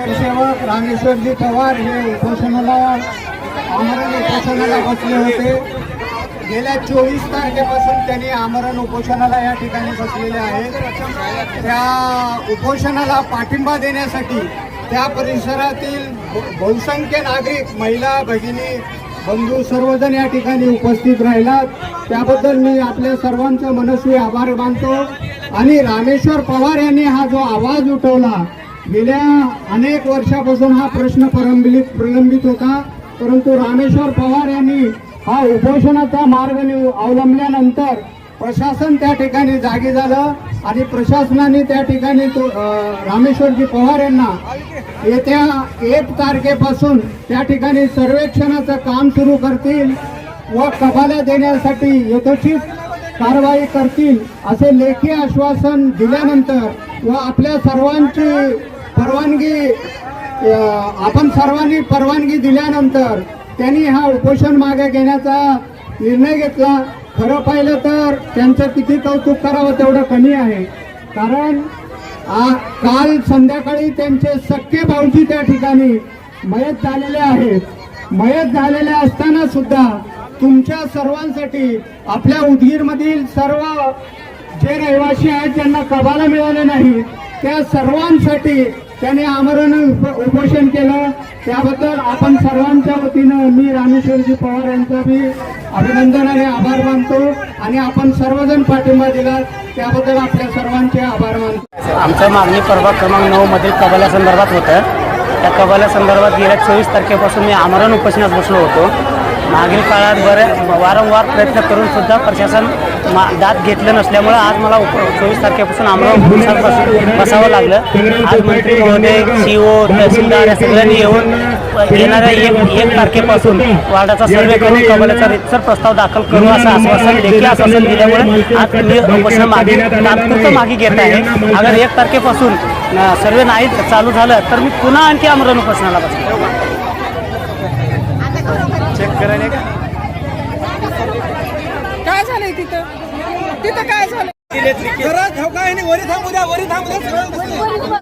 नगरसेवक रामेश्वरजी पवार हे उपोषणाला आमरण उपोषणाला बसले होते. गेल्या चोवीस तारखेपासून त्यांनी आमरण उपोषणाला या ठिकाणी बसलेले आहेत. त्या उपोषणाला पाठिंबा देण्यासाठी त्या परिसरातील बहुसंख्य नागरिक महिला भगिनी बंधू सर्वजण या ठिकाणी उपस्थित राहिलात. त्याबद्दल मी आपल्या सर्वांचा मनस्वी आभार मानतो. आणि रामेश्वर पवार यांनी हा जो आवाज उठवला गेल्या अनेक वर्षापासून हा प्रश्न प्रलंबित प्रलंबित होता परंतु रामेश्वर पवार यांनी हा उपोषणाचा मार्ग निव- अवलंबल्यानंतर प्रशासन त्या ठिकाणी जागे झालं आणि प्रशासनाने त्या ठिकाणी तो रामेश्वरजी पवार यांना येत्या एक तारखेपासून त्या ठिकाणी सर्वेक्षणाचं काम सुरू करतील व कबाल्या देण्यासाठी यथोचित कारवाई करतील असे लेखी आश्वासन दिल्यानंतर व आपल्या सर्वांची परवानगी आपण सर्वांनी परवानगी दिल्यानंतर त्यांनी हा उपोषण मागे घेण्याचा निर्णय घेतला. खरं पाहिलं तर त्यांचं किती कौतुक करावं तेवढं कमी आहे. कारण आ- काल संध्याकाळी त्यांचे सख्खे भाऊजी त्या ठिकाणी मयत झालेले आहेत. मयत झालेले असताना सुद्धा तुमच्या सर्वांसाठी आपल्या उदगीरमधील सर्व जे रहिवासी आहेत ज्यांना कबाला मिळाले नाही त्या सर्वांसाठी त्याने आमरण उप- उपोषण केलं. त्याबद्दल आपण सर्वांच्या वतीनं मी रामेश्वरजी पवार यांचा मी अभिनंदन आणि आभार मानतो आणि आपण सर्वजण पाठिंबा दिला. त्याबद्दल आपल्या सर्वांचे आभार मानतो. आमचं मागणी प्रभाग क्रमांक नऊ मधील कबाल्या संदर्भात होतं. त्या कबाल्या संदर्भात गेल्या चोवीस तारखेपासून मी आमरण उपोषणात बसलो होतो. मागील काळात बरे वारंवार प्रयत्न करून सुद्धा प्रशासन मा दात घेतलं नसल्यामुळं आज मला उप चोवीस तारखेपासून आम्हाला बस बसावं लागलं. आज मंत्री महोदय सी ओ तहसीलदार या सगळ्यांनी येऊन येणाऱ्या एक एक तारखेपासून वार्डाचा सर्वे करून कबाल्याचा रितसर प्रस्ताव दाखल करू असं आश्वासन देखील आश्वासन दिल्यामुळे आज मी उपोषण मागे तात्पुरतं मागे घेत आहे. अगर एक तारखेपासून सर्वे नाही चालू झालं तर मी पुन्हा आणखी आमरण उपोषणाला बसलो काय झालंय तिथं? तिथं काय झालं वरी थांबू द्या वरी थांबू द्या सगळं